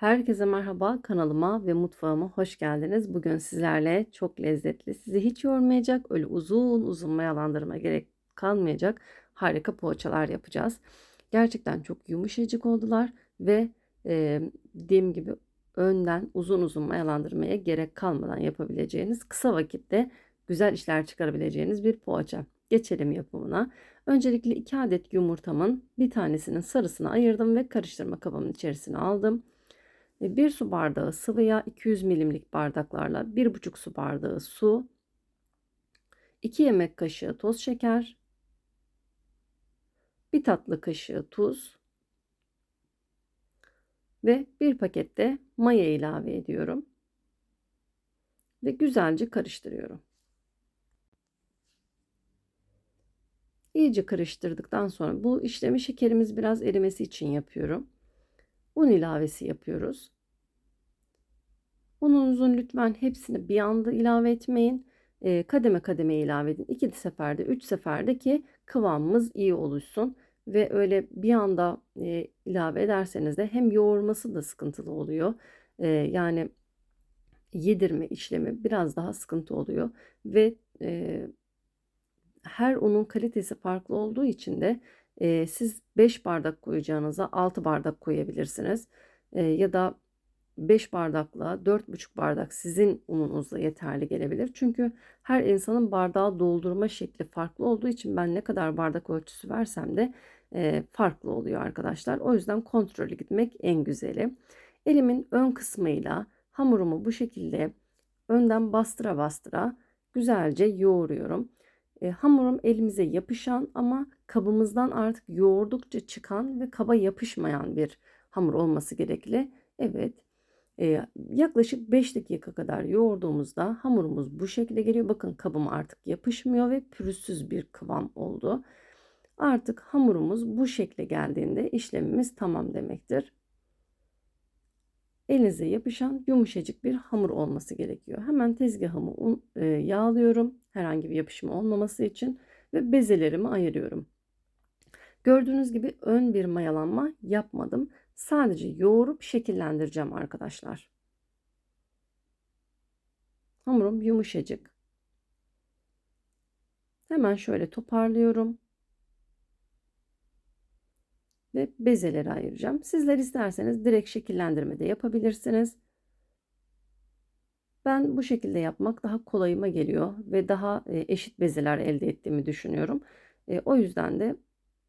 Herkese merhaba kanalıma ve mutfağıma hoş geldiniz. Bugün sizlerle çok lezzetli, sizi hiç yormayacak, öyle uzun uzun mayalandırma gerek kalmayacak harika poğaçalar yapacağız. Gerçekten çok yumuşacık oldular ve e, dediğim gibi önden uzun uzun mayalandırmaya gerek kalmadan yapabileceğiniz kısa vakitte güzel işler çıkarabileceğiniz bir poğaça. Geçelim yapımına. Öncelikle 2 adet yumurtamın bir tanesinin sarısını ayırdım ve karıştırma kabımın içerisine aldım. 1 su bardağı sıvı yağ, 200 milimlik bardaklarla 1,5 su bardağı su, 2 yemek kaşığı toz şeker, 1 tatlı kaşığı tuz ve 1 pakette maya ilave ediyorum. Ve güzelce karıştırıyorum. İyice karıştırdıktan sonra bu işlemi şekerimiz biraz erimesi için yapıyorum. Un ilavesi yapıyoruz. Ununuzun lütfen hepsini bir anda ilave etmeyin. E, kademe kademe ilave edin. İki seferde, üç seferde ki kıvamımız iyi oluşsun. Ve öyle bir anda e, ilave ederseniz de hem yoğurması da sıkıntılı oluyor. E, yani yedirme işlemi biraz daha sıkıntı oluyor. Ve e, her unun kalitesi farklı olduğu için de e, siz 5 bardak koyacağınıza 6 bardak koyabilirsiniz. E, ya da 5 bardakla 4,5 bardak sizin ununuzla yeterli gelebilir. Çünkü her insanın bardağı doldurma şekli farklı olduğu için ben ne kadar bardak ölçüsü versem de e, farklı oluyor arkadaşlar. O yüzden kontrollü gitmek en güzeli. Elimin ön kısmıyla hamurumu bu şekilde önden bastıra bastıra güzelce yoğuruyorum. E, hamurum elimize yapışan ama kabımızdan artık yoğurdukça çıkan ve kaba yapışmayan bir hamur olması gerekli. Evet. E, yaklaşık 5 dakika kadar yoğurduğumuzda hamurumuz bu şekilde geliyor. Bakın kabım artık yapışmıyor ve pürüzsüz bir kıvam oldu. Artık hamurumuz bu şekle geldiğinde işlemimiz tamam demektir. Elinize yapışan yumuşacık bir hamur olması gerekiyor. Hemen tezgahımı e, yağlıyorum herhangi bir yapışma olmaması için ve bezelerimi ayırıyorum. Gördüğünüz gibi ön bir mayalanma yapmadım. Sadece yoğurup şekillendireceğim arkadaşlar. Hamurum yumuşacık. Hemen şöyle toparlıyorum. Ve bezeleri ayıracağım. Sizler isterseniz direkt şekillendirme de yapabilirsiniz. Ben bu şekilde yapmak daha kolayıma geliyor ve daha e, eşit bezeler elde ettiğimi düşünüyorum. E, o yüzden de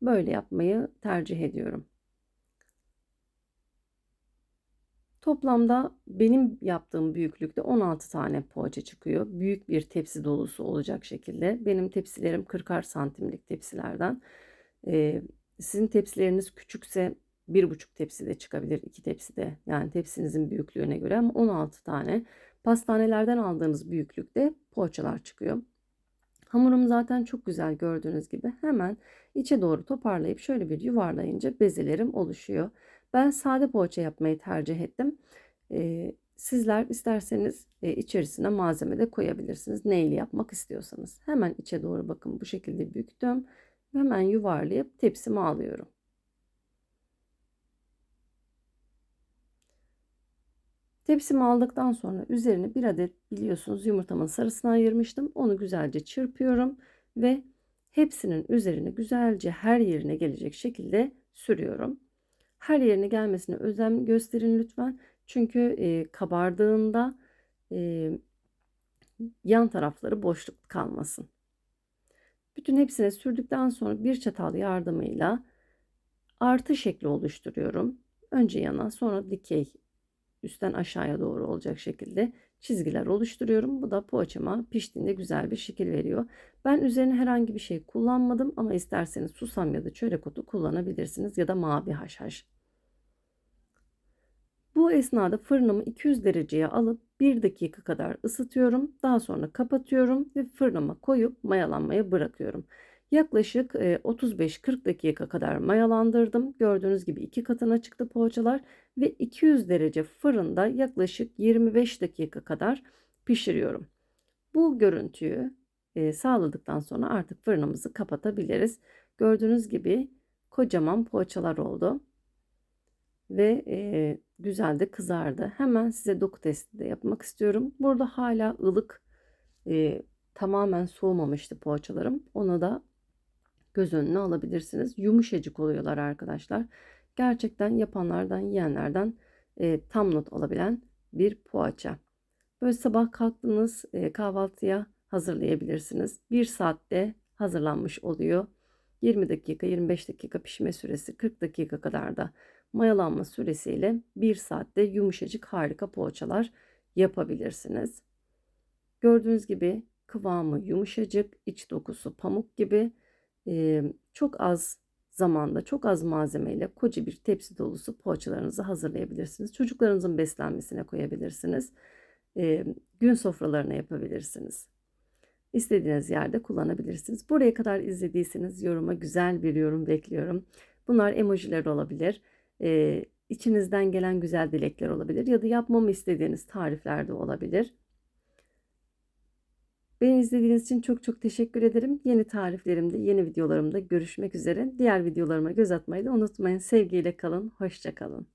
böyle yapmayı tercih ediyorum. Toplamda benim yaptığım büyüklükte 16 tane poğaça çıkıyor. Büyük bir tepsi dolusu olacak şekilde. Benim tepsilerim 40'ar santimlik tepsilerden. Ee, sizin tepsileriniz küçükse bir buçuk tepsi de çıkabilir, iki tepsi de. Yani tepsinizin büyüklüğüne göre ama 16 tane pastanelerden aldığınız büyüklükte poğaçalar çıkıyor. Hamurum zaten çok güzel gördüğünüz gibi hemen içe doğru toparlayıp şöyle bir yuvarlayınca bezelerim oluşuyor. Ben sade poğaça yapmayı tercih ettim. Ee, sizler isterseniz e, içerisine malzeme de koyabilirsiniz. Neyle yapmak istiyorsanız. Hemen içe doğru bakın bu şekilde büktüm. Hemen yuvarlayıp tepsime alıyorum. Tepsimi aldıktan sonra üzerine bir adet biliyorsunuz yumurtamın sarısını ayırmıştım. Onu güzelce çırpıyorum ve hepsinin üzerine güzelce her yerine gelecek şekilde sürüyorum. Her yerine gelmesine özen gösterin lütfen. Çünkü e, kabardığında e, yan tarafları boşluk kalmasın. Bütün hepsine sürdükten sonra bir çatal yardımıyla artı şekli oluşturuyorum. Önce yana sonra dikey üstten aşağıya doğru olacak şekilde çizgiler oluşturuyorum. Bu da poğaçama piştiğinde güzel bir şekil veriyor. Ben üzerine herhangi bir şey kullanmadım ama isterseniz susam ya da çörek otu kullanabilirsiniz ya da mavi haşhaş. Bu esnada fırınımı 200 dereceye alıp 1 dakika kadar ısıtıyorum. Daha sonra kapatıyorum ve fırınıma koyup mayalanmaya bırakıyorum. Yaklaşık 35-40 dakika kadar mayalandırdım. Gördüğünüz gibi iki katına çıktı poğaçalar ve 200 derece fırında yaklaşık 25 dakika kadar pişiriyorum. Bu görüntüyü sağladıktan sonra artık fırınımızı kapatabiliriz. Gördüğünüz gibi kocaman poğaçalar oldu ve güzel de kızardı. Hemen size doku testi de yapmak istiyorum. Burada hala ılık e, tamamen soğumamıştı poğaçalarım. Onu da göz önüne alabilirsiniz. Yumuşacık oluyorlar arkadaşlar. Gerçekten yapanlardan, yiyenlerden e, tam not alabilen bir poğaça. Böyle sabah kalktınız e, kahvaltıya hazırlayabilirsiniz. Bir saatte hazırlanmış oluyor. 20 dakika, 25 dakika pişme süresi, 40 dakika kadar da mayalanma süresiyle 1 saatte yumuşacık harika poğaçalar yapabilirsiniz. Gördüğünüz gibi kıvamı yumuşacık, iç dokusu pamuk gibi e, çok az zamanda çok az malzemeyle koca bir tepsi dolusu poğaçalarınızı hazırlayabilirsiniz. Çocuklarınızın beslenmesine koyabilirsiniz. E, gün sofralarına yapabilirsiniz. İstediğiniz yerde kullanabilirsiniz. Buraya kadar izlediyseniz yoruma güzel bir yorum bekliyorum. Bunlar emojiler olabilir. E, içinizden gelen güzel dilekler olabilir ya da yapmamı istediğiniz tarifler de olabilir. Beni izlediğiniz için çok çok teşekkür ederim. Yeni tariflerimde, yeni videolarımda görüşmek üzere. Diğer videolarıma göz atmayı da unutmayın. Sevgiyle kalın, hoşça kalın.